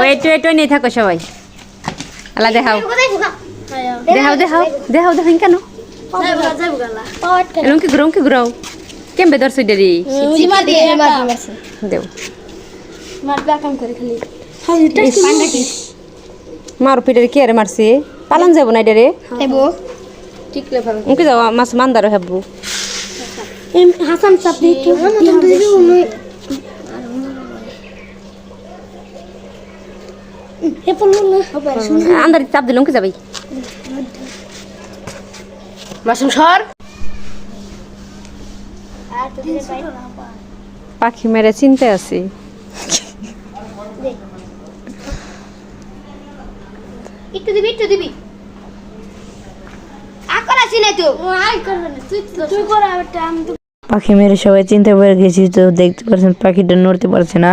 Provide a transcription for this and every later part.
Wait wait নেই থাকো সবাই। আল্লাহ দেখাও। দেখাও দেখাও দেখাও দেখাও কেন? ঘুরাও কি ঘুরাও। কেমবে ধরছো ডেরি দেও। মার মার কি আরে মারছে? পালন যাব না ডেরে। এবো উনকে যাও মাছ মান্দারও হেবু হাসান আন্দারি চাপ যাবাই মাসুম সর পাখি মেরে চিনতে আছি। একটু দিবি একটু দিবি। আকর আছি না তো। আই করবে না তুই তুই কর আমি তো পাখি মেরে সবাই চিনতে পেরে গেছি তো দেখতে পাচ্ছেন পাখিটা নড়তে পারছে না।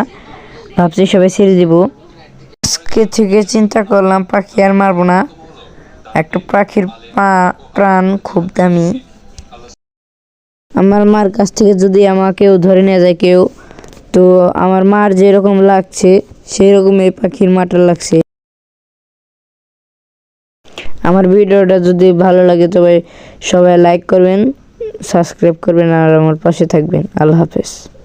ভাবছি সবাই ছেড়ে দিব। আজকে থেকে চিন্তা করলাম, পাখি আর মারবো না। একটা পাখির প্রাণ খুব দামি। আমার মার কাছ থেকে যদি আমাকেও ধরে নিয়ে যায় কেউ, তো আমার মার যেরকম লাগছে সেই রকম এই পাখির মাটা লাগছে। আমার ভিডিওটা যদি ভালো লাগে তবে সবাই লাইক করবেন। সাবস্ক্রাইব করবেন আর আমার পাশে থাকবেন। আল্লাহ হাফেজ।